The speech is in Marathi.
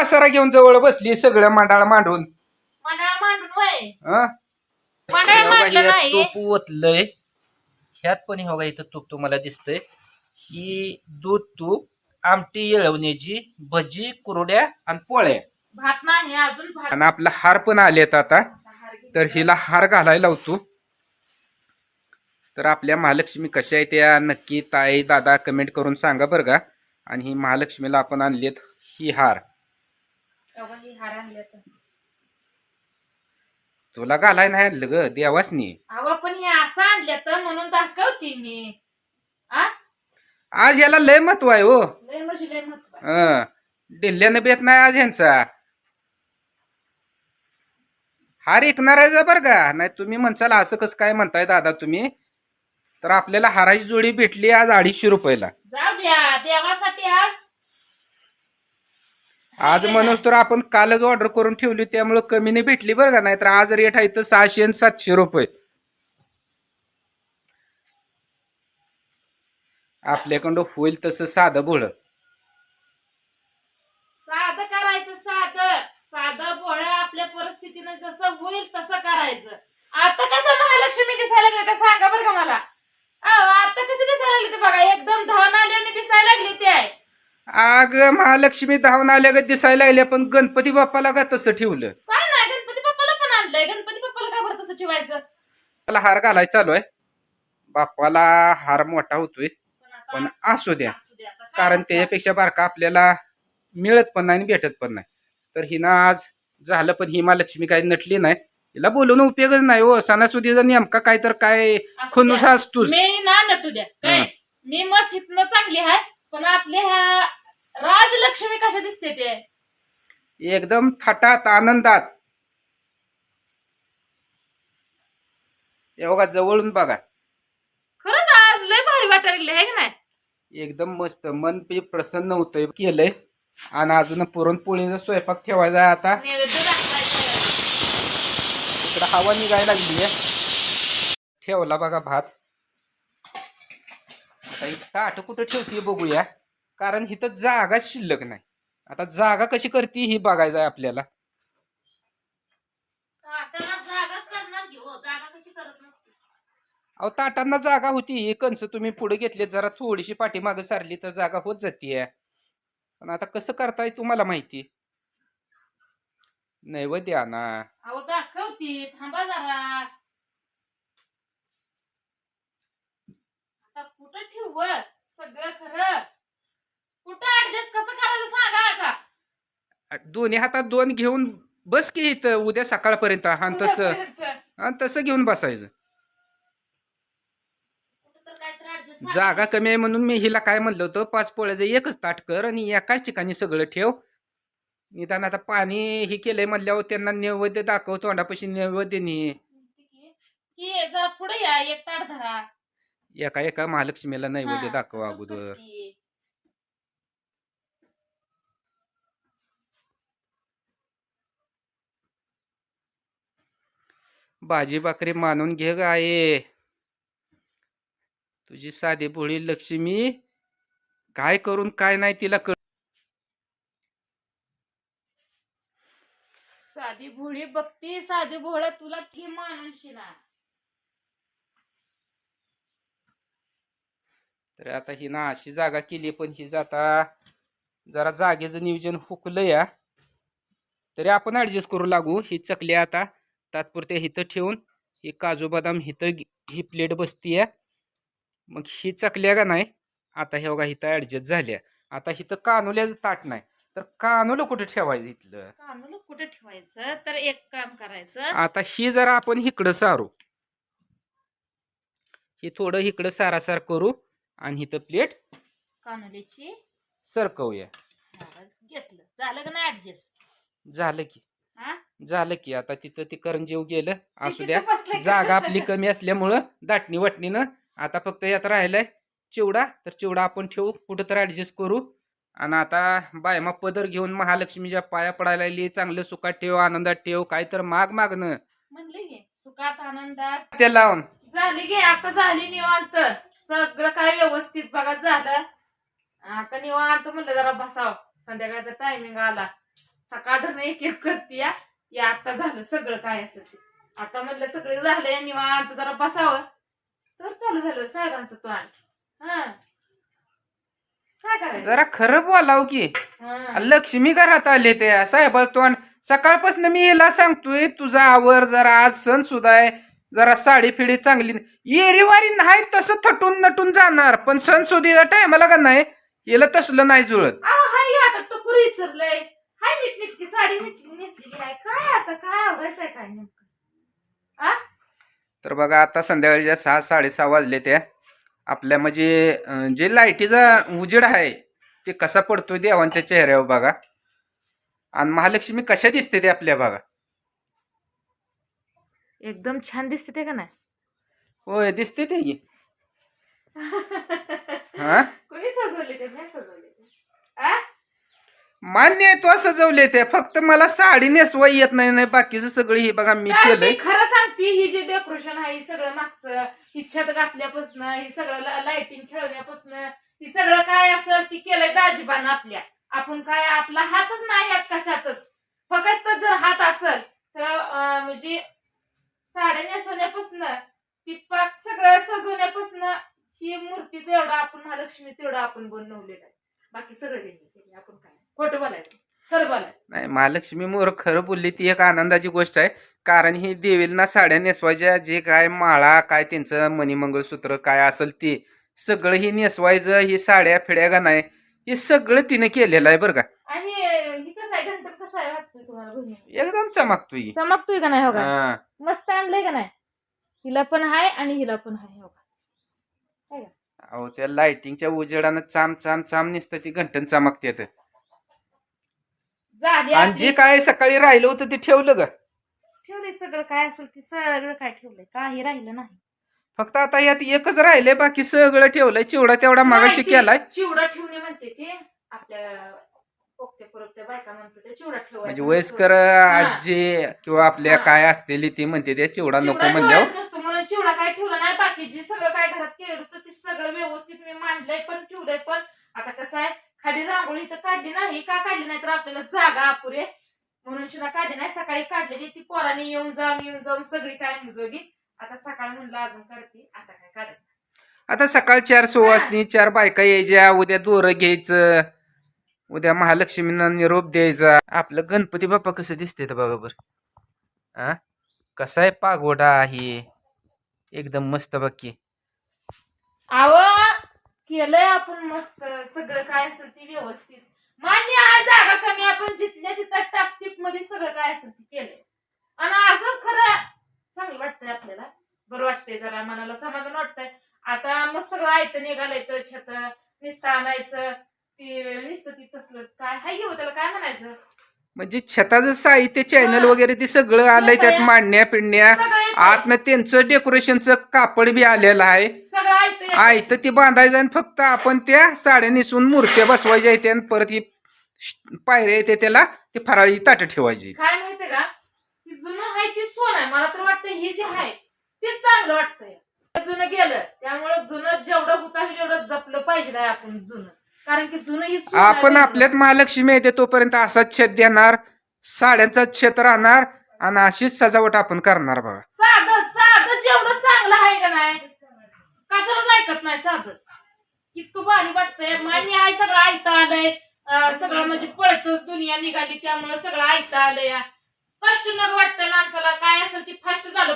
पसारा घेऊन जवळ बसली सगळं मांडाळ मांडून. मंडळ मांडून वय. हं? मंडळ हे बघा, मांडलं हे नाही. तूप ओतलंय. ह्यात पण हे बघा इथं तूप तुम्हाला दिसतंय. ही दूध तूप आमटी येळवण्याची भजी कुरड्या आणि पोळ्या. भात नाही अजून भात. आणि आपला हार पण आलेत आता. तर हिला हार घालायला लावतो. तर आपल्या महालक्ष्मी कशा आहेत त्या नक्की ताई दादा कमेंट करून सांगा बरं का. आणि ही महालक्ष्मीला आपण आणलेत ही हार. तेव्हा ही हार आणले तर. तुला घालाय नाही आणलं ग देवासनी. अहो पण हे असं आणले तर म्हणून दाखवते मी. आ? आज याला लय महत्त्व आहे हो. लय म्हणजे लय महत्त्व आहे. डिल्ल्यानं बेत नाही आज यांचा हार ऐकणार आहे जा बरं का? नाही तुम्ही म्हणसाल असं कसं काय म्हणताय दादा तुम्ही? तर आपल्याला हाराची जोडी भेटली आज अडीचशे रुपयाला. जाऊ द्या देवासाठी आज आज म्हणूस तर आपण कालच ऑर्डर करून ठेवली त्यामुळे कमीने भेटली बरं का नाही तर आज रेट आहे तर सहाशे आणि सातशे रुपये. आपल्याकडं होईल तसं साधं भोळ साधं करायचं साधं साधं भोळं आपल्या परिस्थितीनं जसं होईल तसं करायचं आता कशा महालक्ष्मी दिसायला लागले ते सांगा बरं का मला अहो, आता कशी दिसायला लागली ते बघा एकदम धावून आली आणि दिसायला लागली ते आहे आग महालक्ष्मी धावून आल्या ग दिसायला लागल्या पण गणपती बाप्पाला का तसं ठेवलं? काय नाही गणपती बाप्पाला पण आणलंय. गणपती बाप्पाला काय बरं तसं ठेवायचं? त्याला हार घालायचा चालू आहे. बाप्पाला हार मोठा होतोय. पण असू द्या. कारण? त्याच्यापेक्षा बारका आपल्याला मिळत पण नाही आणि भेटत पण नाही. तर हिनं आज झालं पण ही महालक्ष्मी काही नटली नाही. हिला बोलून उपयोगच नाही हो. सणासुदीचा नेमका काय तर काय खुनुस. असतोच. मी ना नटू द्या. काय. मी मस्त हितनं चांगली आहे पण आपल्या ह्या राजलक्ष्मी कशा दिसते ते? एकदम थाटात आनंदात. हे बघा जवळून बघा. खरंच आज लय भारी वाटायला आहे की नाही? एकदम मस्त मन बी प्रसन्न होतंय. केलंय. आणि अजून पुरणपोळीचा स्वयंपाक ठेवायचा आहे आता. नैवेद्य दाखवायचं इकडं हवा निघायला लागली ठेवला बघा भात. आता ही ताट कुठं ठेवते बघूया. कारण इथं जागाच शिल्लक नाही. आता जागा कशी करते ही बघायचं आहे आपल्याला. हो? अहो ताटांना जागा होती. ही कंस तुम्ही पुढे घेतली जरा थोडीशी पाठीमागं सारली तर जागा होत जातीये. पण आता कसं करताय तुम्हाला माहिती? नैवेद्य आणा. अहो दाखवती. थांबा जरा. आता कुठं ठेवू? सगळं खरं? ऍडजस्ट कसं करायचं सांगा आता. दोन्ही हातात दोन घेऊन बस की इथं उद्या सकाळपर्यंत. आणि तसं. आणि तसं घेऊन बसायचं. तर. जागा कमी आहे म्हणून मी हिला काय म्हणलं होतं पाच पोळ्याचं एकच ताट कर आणि एकाच ठिकाणी सगळं ठेव. निदान आता पाणी हे केलंय म्हणल्यावर त्यांना नैवेद्य दाखव तोंडापाशी नैवेद्य नी. की जरा पुढे या एक ताट धरा. एका एका महालक्ष्मीला नैवेद्य हा, दाखव अगोदर करते. भाजी भाकरी मानून घे ग आहे तुझी साधी भोळी लक्ष्मी काय करून काय नाही तिला कळ साधी भोळी बघती साधी भोळ तुला ती मानून शिना तर आता ही ना अशी जागा केली पण हिचं आता जरा जागेचं नियोजन हुकलं या तरी आपण ऍडजस्ट करू लागू ही चकली आता. तात्पुरत्या हिथं ठेवून ही काजू बदाम हिथं ही प्लेट बसतीय. मग ही चकल्या का नाही? आता हे बघा हिथं ऍडजस्ट झाल्या. आता हिथं कानुल्याचं ताट नाही. तर कानुलं कुठं ठेवायचं इथलं? कानून कुठे ठेवायचं? तर एक काम करायचं. आता ही जरा आपण इकडं सारू. ही थोडं इकडं सारासार करू आणि इथं प्लेट कानुलीची सरकवूया. घेतलं. झालं का नाही ऍडजस्ट झालं की. हा? झालं की आता तिथं ते करंजीव गेलं असू द्या? जागा आपली कमी असल्यामुळं दाटणी वाटणीनं आता फक्त यात राहिलाय चिवडा तर चिवडा आपण ठेवू कुठं तर ऍडजस्ट करू. आणि आता बायमा पदर घेऊन महालक्ष्मीच्या पाया पडायला लागली चांगलं सुखात ठेव आनंदात ठेव काय तर माग मागणं. म्हणले सुखात आनंदात. ते लावून. झाली घे आता झाली निवांत. सगळं काय व्यवस्थित बघा झालं. आता निवांत म्हणलं जरा बसाव. संध्याकाळचा टायमिंग आला. सकाळ एक एक करते या या आता झालं सगळं काय असेल ते. आता म्हणलं सगळं झालंय निवांत जरा बसावं. तर चालू झालं साहेबांचं तो हा. काय करायचं? जरा खरं बोलाव की. हा. लक्ष्मी घरात आले त्या साहेब तोंड. सकाळपासून मी हिला सांगतोय तुझा आवर जरा आज सण सुद्धा आहे. जरा साडी फिडी चांगली येरीवारी नाही तसं थटून नटून जाणार. पण सण सुधीच्या टायमाला का नाही? हिला तसलं नाही जुळत. अहो, हाय तो पुरी विसरलंय. हाय नीटनीटकी साडी नीट नेसलेली आहे काय आता? काय आवडायचं आहे काय नेमकं? आ? तर बघा आता संध्याकाळच्या सहा साडेसहा वाजले त्या आपल्या म्हणजे अं, जे लाईटीचा उजेड आहे ते कसा पडतोय देवांच्या चेहऱ्यावर बघा. आणि महालक्ष्मी कशा दिसते ते आपल्या बघा. एकदम छान दिसते ते का नाही? होय दिसते ते की. हा कोणी सजवले ते नाही सजवले ते आ? मान्य आहे तो सजवले ते. फक्त मला साडी नेसवा येत नाही नाही बाकीचं सगळं हे बघा मी केलंय. मी खरं सांगते ही जे डेकोरेशन आहे हे सगळं मागचं ही छत घातल्यापासून हे सगळं लाइटिंग खेळण्यापासून हे सगळं काय असं ती केलंय दाजीबान आपल्या. आपण काय आपला हातच नाही यात कशातच. फक्त जर हात असल तर अं, म्हणजे साड्या नेसवण्यापासून ती पाक सगळं सजवण्यापासून ही मूर्तीचं एवढं आपण महालक्ष्मी तेवढं आपण बनवलेलं आहे. बाकी सगळं त्यांनी केलं. आपण काय खोटं बोलायचं. खरं बोलायचं. नाही महालक्ष्मी मोर खरं बोलली ती एक आनंदाची गोष्ट आहे. कारण ही देवींना साड्या नेसवायच्या जे काय माळा काय त्यांचं मणिमंगळसूत्र काय असेल ते सगळं ही नेसवायचं ही साड्या फिड्या का नाही हे सगळं तिने केलेलं आहे बरं का. आणि ही कसं आहे घंटन कसं आहे वाटतंय तुम्हाला बहिणी एकदम चमकतोय. ही. चमकतोय का नाही हो का? हा. मस्त आणलंय का नाही? हिला पण आहे आणि हिला पण आहे हो का? अहो त्या लाइटिंगच्या उजेडानं चाम चाम चाम निसतं ती घंटन चमकते झाली आणि आपली. जे काय सकाळी राहिलं होतं ते ठेवलं का ठेवलंय सगळं काय असेल ते सगळं काय ठेवलंय? काही राहिलं नाही. फक्त आता यात एकच राहिलंय बाकी सगळं ठेवलंय. चिवडा तेवढा मागाशी नाही, ते केलाय. चिवडा ठेवणे म्हणते ते आपल्या पोकते परत बायका म्हणतो ते चिवडा ठेवायचा म्हणजे वयस्कर आजी किंवा आपल्या हा. काय असलेली ती म्हणते ते चिवडा नको चिवडा म्हणल्यावर. ठेवायचा नसतो म्हणून चिवडा काय ठेवला नाही. बाकी जे सगळं काय घरात केलं होतं ते सगळं व्यवस्थित मी मांडलंय पण ठेवलंय पण आता कसं आहे खाली रांगोळी तर काढली नाही का काढली नाही तर आपल्याला जागा अपुरे. म्हणून सुद्धा काढली नाही सकाळी काढलेली ती पोराने येऊन जाऊन येऊन जाऊन सगळी काय मुजवली. आता सकाळ म्हणलं अजून काढते आता काय काढत आता सकाळ चार सुवासनी चार बायका यायच्या उद्या दोरं घ्यायचं उद्या महालक्ष्मींना निरोप द्यायचा. आपलं गणपती बाप्पा कसं दिसते तर बघा बरं. आ? कसा आहे पागोडा आहे. एकदम मस्त बाकी आव! केलंय आपण मस्त. सगळं काय असेल ते व्यवस्थित. मान्य जागा कमी आपण जिथल्या तिथं टापटीपमध्ये सगळं काय असेल ते केलंय. आणि असंच खरं चांगलं वाटतंय आपल्याला. बरं वाटतंय जरा मनाला समाधान वाटतंय. आता मग सगळं आयतं निघालंय तर छत निसतं आणायचं. ती निसतं ती तसलं. काय हाय घेऊ त्याला काय म्हणायचं? म्हणजे छताचं साहित्य चॅनल हा. वगैरे ते सगळं आलंय त्यात. मांडण्या पिंडण्या. आतनं त्यांचं डेकोरेशनचं कापड बी आलेलं आहे. येतंय. आयत ती बांधायचं आणि फक्त आपण त्या साड्या नेसून मूर्त्या बसवायच्या आहेत आणि परत ही पायऱ्या येते त्याला ते फराळी ताटं ठेवायची. काय माहितीये का? ती जुनं आहे ती सोन आहे. मला तर वाटतं हे जे आहे तेच चांगलं वाटतंय. जुनं गेलं त्यामुळे जुनं जेवढं होता एवढं जपलं पाहिजे आहे आपण जुनं. कारण की जुनं आहे आपण. आपल्यात महालक्ष्मी येते तोपर्यंत असाच छत देणार साड्यांचा छत राहणार आणि अशीच सजावट आपण करणार बघा. साधं साधं जेवढं चांगलं आहे का नाही कशालाच ऐकत नाही साध. इतकं भारी वाटतंय. मान्य आहे सगळं ऐकता आलंय. सगळं म्हणजे पळत दुनिया निघाली त्यामुळं सगळं ऐकता आलंय. कष्ट नग वाटतंय माणसाला. काय असेल ते फस्ट झालं